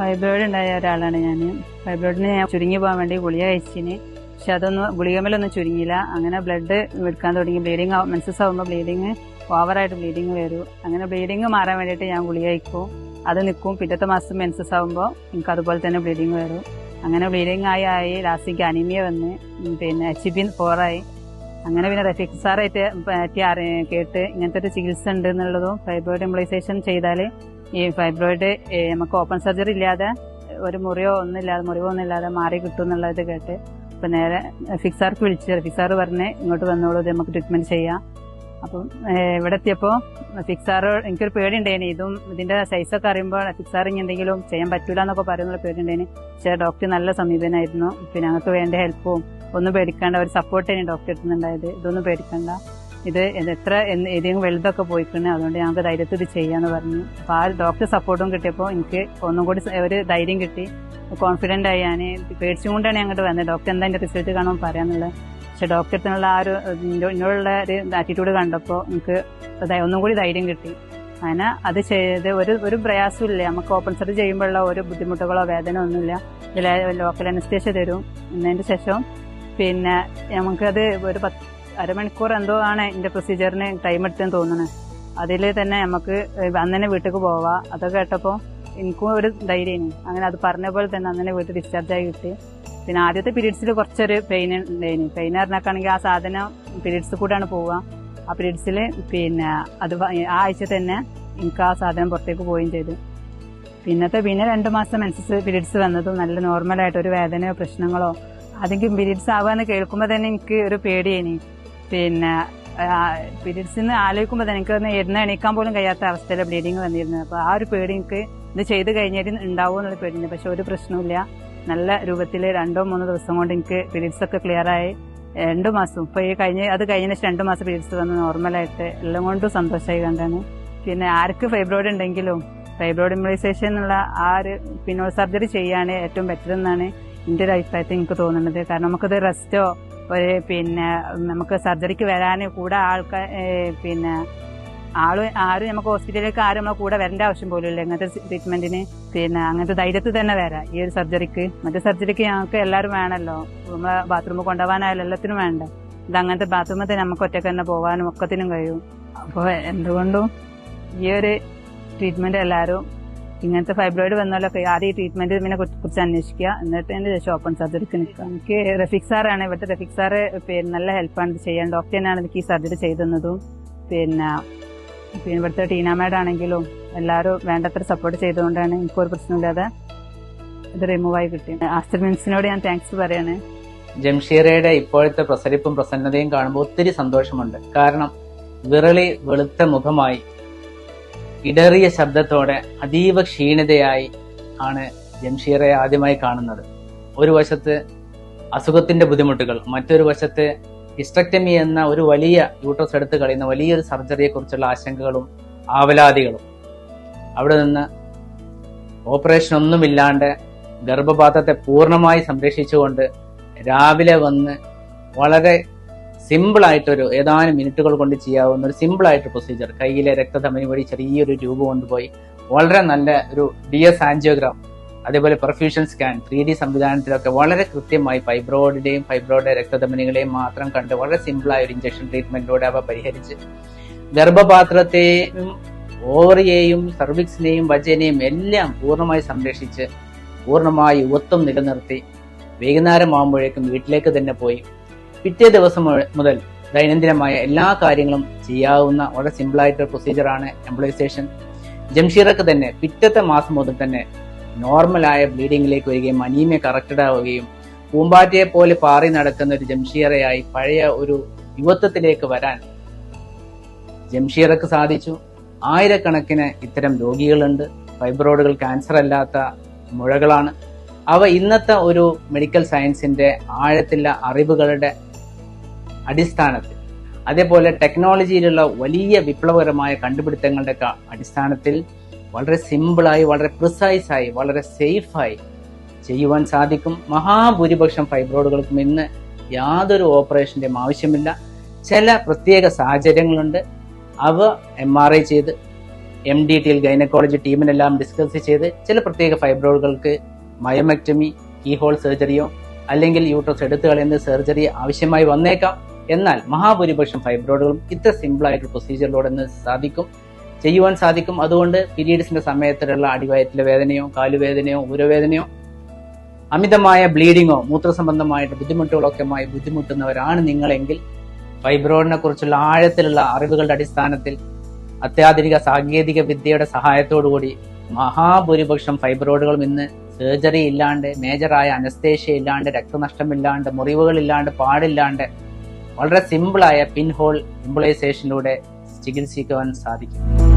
Fibroid ഉണ്ടായ ഒരാളാണ് ഞാൻ ഫൈബ്രോയിഡിന് ഞാൻ ചുരുങ്ങി പോകാൻ വേണ്ടി ഗുളിക കഴിച്ചിന്. പക്ഷെ അതൊന്നും ഗുളികമേലൊന്നും ചുരുങ്ങിയില്ല. അങ്ങനെ ബ്ലഡ് എടുക്കാൻ തുടങ്ങി. ബ്ലീഡിങ് മെൻസസ് ആകുമ്പോൾ ബ്ലീഡിങ് ഓവറായിട്ട് ബ്ലീഡിങ് വരും. അങ്ങനെ ബ്ലീഡിങ് മാറാൻ വേണ്ടിയിട്ട് ഞാൻ ഗുളിക കഴിക്കും. അത് നിൽക്കും. പിറ്റത്തെ മാസം മെൻസസ് ആകുമ്പോൾ എനിക്ക് അതുപോലെ തന്നെ ബ്ലീഡിങ് വരും. അങ്ങനെ ബ്ലീഡിങ് ആയി ആയി ലാസ്റ്റിക്ക് അനീമിയ വന്ന്. പിന്നെ എച്ച് ബി ഫോറായി അങ്ങനെ പിന്നെ റഫീഖ് സാറായിട്ട് പറ്റി കേട്ട് ഇങ്ങനത്തെ ഒരു ചികിത്സ ഉണ്ട് എന്നുള്ളതും ഫൈബ്രോയിഡ് എംപ്ലൈസേഷൻ ചെയ്താൽ ഈ ഫൈബ്രോയിഡ് നമുക്ക് ഓപ്പൺ സർജറി ഇല്ലാതെ ഒരു മുറിയോ ഒന്നുമില്ലാതെ മുറിവോ ഒന്നുമില്ലാതെ മാറി കിട്ടും എന്നുള്ളത് കേട്ട് അപ്പൊ നേരെ ഫിക്സാർക്ക് വിളിച്ച് ഫിക്സാർ പറഞ്ഞ് ഇങ്ങോട്ട് വന്നോളൂ ഇത് നമുക്ക് ട്രീറ്റ്മെന്റ് ചെയ്യാം. അപ്പം ഇവിടെ എത്തിയപ്പോൾ ഫിക്സാർ എനിക്കൊരു പേടി ഉണ്ടായിന് ഇതും ഇതിന്റെ സൈസൊക്കെ അറിയുമ്പോൾ ഫിക്സാർ ഇനി എന്തെങ്കിലും ചെയ്യാൻ പറ്റൂല എന്നൊക്കെ പറയുന്നുള്ള പേടി ഉണ്ടായിന് പക്ഷേ ഡോക്ടർ നല്ല സമീപനായിരുന്നു. പിന്നെ ഞങ്ങൾക്ക് വേണ്ട ഹെൽപ്പും ഒന്നും പേടിക്കേണ്ട ഒരു സപ്പോർട്ട് തന്നെ ഡോക്ടർ എത്തുന്നുണ്ടായത് ഇതൊന്നും പേടിക്കണ്ട. ഇത് എത്ര ഏതെങ്കിലും വലുതൊക്കെ പോയിക്കണ്. അതുകൊണ്ട് ഞങ്ങൾക്ക് ധൈര്യത്തിൽ ചെയ്യാന്ന് പറഞ്ഞു. അപ്പൊ ആ ഡോക്ടർ സപ്പോർട്ടും കിട്ടിയപ്പോൾ എനിക്ക് ഒന്നും കൂടി ഒരു ധൈര്യം കിട്ടി. കോൺഫിഡന്റ് ആയി ഞാൻ പേടിച്ചും കൊണ്ടാണ് ഞാൻ അങ്ങോട്ട് വന്നത്. ഡോക്ടർ എന്താ എന്റെ റിസൾട്ട് കാണാൻ പറയാന്നുള്ളത് പക്ഷെ ഡോക്ടറിനുള്ള ആ ഒരു എന്നോടുള്ള ഒരു ആറ്റിറ്റ്യൂഡ് കണ്ടപ്പോൾ എനിക്ക് ഒന്നും കൂടി ധൈര്യം കിട്ടി. അങ്ങനെ അത് ചെയ്ത് ഒരു ഒരു പ്രയാസവും ഇല്ല. നമുക്ക് ഓപ്പൺ സർജറി ചെയ്യുമ്പോഴുള്ള ഒരു ബുദ്ധിമുട്ടുകളോ വേദന ഒന്നുമില്ല. ലോക്കൽ അനസ്തേഷ്യ തരും. എന്നതിന് ശേഷം പിന്നെ നമുക്കത് ഒരു പത്ത് അരമണിക്കൂർ എന്തോ ആണ് എന്റെ പ്രൊസീജിയറിന് ടൈം എടുത്തെന്ന് തോന്നുന്നത് അതിൽ തന്നെ നമുക്ക് അന്ന് വീട്ടിലേക്ക് പോവാം. അതൊക്കെ കേട്ടപ്പോൾ എനിക്കും ഒരു ധൈര്യം അങ്ങനെ അത് പറഞ്ഞ പോലെ തന്നെ അന്ന് വീട്ടിൽ ഡിസ്ചാർജ് ആയി കിട്ടി. പിന്നെ ആദ്യത്തെ പീരീഡ്സിൽ കുറച്ചൊരു പെയിൻ ഉണ്ടായിന്. പെയിൻ അറിഞ്ഞാക്കാണെങ്കിൽ ആ സാധനം പീരീഡ്സ് കൂടെയാണ് പോവുക. ആ പീരീഡ്സിൽ പിന്നെ അത് ആ ആഴ്ച തന്നെ എനിക്ക് ആ സാധനം പുറത്തേക്ക് പോവുകയും ചെയ്തു. പിന്നത്തെ പിന്നെ രണ്ട് മാസം മെൻസസ് പീരീഡ്സ് വന്നതും നല്ല നോർമലായിട്ട് ഒരു വേദനയോ പ്രശ്നങ്ങളോ അതെങ്കിലും പീരീഡ്സ് ആവാന്ന് കേൾക്കുമ്പോൾ തന്നെ എനിക്ക് ഒരു പേടിയേനി പിന്നെ പീരീഡ്സിന്ന് ആലോചിക്കുമ്പോൾ തന്നെ എനിക്ക് ഒന്ന് ഇരുന്ന് എണീക്കാൻ പോലും കഴിയാത്ത അവസ്ഥയിലെ ബ്ലീഡിങ് വന്നിരുന്നത്. അപ്പോൾ ആ ഒരു പേടി എനിക്ക് ഇത് ചെയ്ത് കഴിഞ്ഞാൽ ഉണ്ടാവും എന്നുള്ള പേടിയുണ്ട്. പക്ഷെ ഒരു പ്രശ്നവുമില്ല. നല്ല രൂപത്തിൽ രണ്ടോ മൂന്നോ ദിവസം കൊണ്ട് എനിക്ക് പീരീഡ്സ് ഒക്കെ ക്ലിയർ ആയി. രണ്ടു മാസം. ഇപ്പോൾ ഈ കഴിഞ്ഞ അത് കഴിഞ്ഞ ശേഷം രണ്ടു മാസം പീരീഡ്സ് വന്ന് നോർമലായിട്ട് എല്ലാം കൊണ്ടും സന്തോഷമായി കണ്ടാണ്. പിന്നെ ആർക്ക് ഫൈബ്രോയിഡ് ഉണ്ടെങ്കിലും ഫൈബ്രോയിഡ് ഇമ്മ്യൂണൈസേഷൻ എന്നുള്ള ആ ഒരു പിന്നോ സർജറി ചെയ്യാണ് ഏറ്റവും ബെറ്റർ എന്നാണ് എന്റെ ഒരു അഭിപ്രായത്തിൽ എനിക്ക് തോന്നുന്നത്. കാരണം നമുക്കത് റെസ്റ്റോ ഒരു പിന്നെ നമുക്ക് സർജറിക്ക് വരാൻ കൂടെ ആൾക്കാർ പിന്നെ ആൾ ആരും നമുക്ക് ഹോസ്പിറ്റലിലേക്ക് ആരും നമ്മളെ കൂടെ വരേണ്ട ആവശ്യം പോലും ഇല്ല ഇങ്ങനത്തെ ട്രീറ്റ്മെന്റിന് പിന്നെ അങ്ങനത്തെ ധൈര്യത്തിൽ തന്നെ വരാം ഈ ഒരു സർജറിക്ക് മറ്റേ സർജറിക്ക് ഞങ്ങൾക്ക് എല്ലാവരും വേണമല്ലോ നമ്മളെ ബാത്റൂമിൽ കൊണ്ടുപോകാനായാലും എല്ലാത്തിനും വേണ്ട. ഇത് അങ്ങനത്തെ ബാത്റൂമിൽ തന്നെ നമുക്ക് ഒറ്റയ്ക്ക് തന്നെ പോകാനും ഒക്കത്തിനും കഴിയും. അപ്പോൾ എന്തുകൊണ്ടും ഈ ഒരു ട്രീറ്റ്മെന്റ് എല്ലാവരും ഇങ്ങനത്തെ ഫൈബ്രോയിഡ് വന്നാലൊക്കെ ആദ്യം ഈ ട്രീറ്റ്മെന്റ് ഇതിനെ കുറിച്ച് അന്വേഷിക്കുക. എന്നിട്ട് എന്റെ ശേഷം ഓപ്പൺ സർജറിക്ക് നിൽക്കുക. എനിക്ക് റഫീഖ് സാറാണ് ഇവിടുത്തെ റഫീഖ് സാറ് പിന്നെ നല്ല ഹെൽപ്പാണ് ചെയ്യാൻ. ഡോക്ടർ തന്നെയാണ് എനിക്ക് ഈ സർജറി ചെയ്തതും പിന്നെ പിന്നെ ഇവിടുത്തെ ടീന ആണെങ്കിലും എല്ലാവരും വേണ്ടത്ര സപ്പോർട്ട് ചെയ്തുകൊണ്ടാണ് എനിക്കൊരു പ്രശ്നമില്ലാതെ ഇത് റിമൂവ് ആയി കിട്ടി. ആസ്റ്റർ മിംസിനോട് ഞാൻ താങ്ക്സ് പറയാണ്. ജംഷീറയുടെ ഇപ്പോഴത്തെ പ്രസരിപ്പും പ്രസന്നതയും കാണുമ്പോൾ ഒത്തിരി സന്തോഷമുണ്ട്. കാരണം വിറളി വെളുത്ത മുഖമായി ഇടറിയ ശബ്ദത്തോടെ അതീവ ക്ഷീണിതയായി ആണ് ജംഷീറെ ആദ്യമായി കാണുന്നത്. ഒരു വശത്ത് അസുഖത്തിന്റെ ബുദ്ധിമുട്ടുകൾ മറ്റൊരു വശത്ത് ഹിസ്റ്റക്ടമി എന്ന ഒരു വലിയ യൂട്രസ് എടുത്ത് കളയുന്ന വലിയൊരു സർജറിയെ കുറിച്ചുള്ള ആശങ്കകളും ആവലാതികളും. അവിടെ നിന്ന് ഓപ്പറേഷൻ ഒന്നുമില്ലാണ്ട് ഗർഭപാത്രത്തെ പൂർണമായി സംരക്ഷിച്ചുകൊണ്ട് രാവിലെ വന്ന് വളരെ സിമ്പിൾ ആയിട്ടൊരു ഏതാനും മിനിറ്റുകൾ കൊണ്ട് ചെയ്യാവുന്ന ഒരു സിമ്പിൾ ആയിട്ട് പ്രൊസീജിയർ കയ്യിലെ രക്തധമനി വഴി ചെറിയൊരു ട്യൂബ് കൊണ്ടുപോയി വളരെ നല്ല ഒരു ഡി എസ് ആൻജിയോഗ്രാം അതേപോലെ പെർഫ്യൂഷൻ സ്കാൻ ത്രീ ഡി സംവിധാനത്തിലൊക്കെ വളരെ കൃത്യമായി ഫൈബ്രോയിഡിന്റെയും ഫൈബ്രോയിഡ് രക്തധമനികളെയും മാത്രം കണ്ട് വളരെ സിമ്പിൾ ആയ ഒരു ഇഞ്ചക്ഷൻ ട്രീറ്റ്മെന്റിലൂടെ അവ പരിഹരിച്ച് ഗർഭപാത്രത്തെയും ഓവറിയെയും സർവിക്സിനെയും വജനെയും എല്ലാം പൂർണമായി സംരക്ഷിച്ച് പൂർണമായി ഒത്തും നിലനിർത്തി വൈകുന്നേരം ആകുമ്പോഴേക്കും വീട്ടിലേക്ക് തന്നെ പോയി പിറ്റേ ദിവസം മുതൽ ദൈനംദിനമായ എല്ലാ കാര്യങ്ങളും ചെയ്യാവുന്ന വളരെ സിമ്പിളായിട്ടുള്ള പ്രൊസീജിയറാണ് എംപ്ലോയിസേഷൻ ജംഷീറൊക്കെ തന്നെ പിറ്റത്തെ മാസം മുതൽ തന്നെ നോർമലായ ബ്ലീഡിങ്ങിലേക്ക് വരികയും അനീമിയ കറക്റ്റഡ് ആവുകയും പൂമ്പാറ്റയെ പോലെ പാറി നടക്കുന്ന ഒരു ജംഷീറയായി പഴയ ഒരു യുവത്വത്തിലേക്ക് വരാൻ ജംഷീറക്ക് സാധിച്ചു. ആയിരക്കണക്കിന് ഇത്തരം രോഗികളുണ്ട്. ഫൈബ്രോയിഡുകൾ ക്യാൻസർ അല്ലാത്ത മുഴകളാണ്. അവ ഇന്നത്തെ ഒരു മെഡിക്കൽ സയൻസിന്റെ ആഴത്തിലുള്ള അറിവുകളുടെ അടിസ്ഥാനത്തിൽ. അതേപോലെ ടെക്നോളജിയിലുള്ള വലിയ വിപ്ലവകരമായ കണ്ടുപിടുത്തങ്ങളുടെ അടിസ്ഥാനത്തിൽ വളരെ സിമ്പിളായി വളരെ പ്രിസൈസായി വളരെ സേഫായി ചെയ്യുവാൻ സാധിക്കും. മഹാഭൂരിപക്ഷം ഫൈബ്രോയിഡുകൾക്കും ഇന്ന് യാതൊരു ഓപ്പറേഷന്റെയും ആവശ്യമില്ല. ചില പ്രത്യേക സാഹചര്യങ്ങളുണ്ട്. അവ എം ആർ ഐ ചെയ്ത് എം ഡി ടിയിൽ ഗൈനക്കോളജി ടീമിനെല്ലാം ഡിസ്കസ് ചെയ്ത് ചില പ്രത്യേക ഫൈബ്രോയിഡുകൾക്ക് മയോമെക്ടമി കീഹോൾ സർജറിയോ അല്ലെങ്കിൽ യൂട്രസ് എടുത്തു കളയുന്ന സർജറി ആവശ്യമായി വന്നേക്കാം. എന്നാൽ മഹാഭൂരിപക്ഷം ഫൈബ്രോയിഡുകളും ഇത്ര സിമ്പിൾ ആയിട്ടുള്ള പ്രൊസീജിയറിലൂടെ ഒന്ന് സാധിക്കും ചെയ്യുവാൻ സാധിക്കും. അതുകൊണ്ട് പീരീഡ്സിന്റെ സമയത്തിലുള്ള അടിവയറ്റിലെ വേദനയോ കാലുവേദനയോ ഊരവേദനയോ അമിതമായ ബ്ലീഡിങ്ങോ മൂത്രസംബന്ധമായിട്ട് ബുദ്ധിമുട്ടുകളൊക്കെയുമായി ബുദ്ധിമുട്ടുന്നവരാണ് നിങ്ങളെങ്കിൽ ഫൈബ്രോയിഡിനെ കുറിച്ചുള്ള ആഴത്തിലുള്ള അറിവുകളുടെ അടിസ്ഥാനത്തിൽ അത്യാധുനിക സാങ്കേതിക വിദ്യയുടെ സഹായത്തോടുകൂടി മഹാഭൂരിപക്ഷം ഫൈബ്രോയിഡുകളും ഇന്ന് സർജറി ഇല്ലാണ്ട് മേജറായ അനസ്തേഷ്യ ഇല്ലാണ്ട് രക്തനഷ്ടമില്ലാണ്ട് മുറിവുകളില്ലാണ്ട് പാടില്ലാണ്ട് വളരെ സിമ്പിളായ പിൻഹോൾ ഇംപ്ലൈസേഷനിലൂടെ ചികിത്സിക്കുവാൻ സാധിക്കും.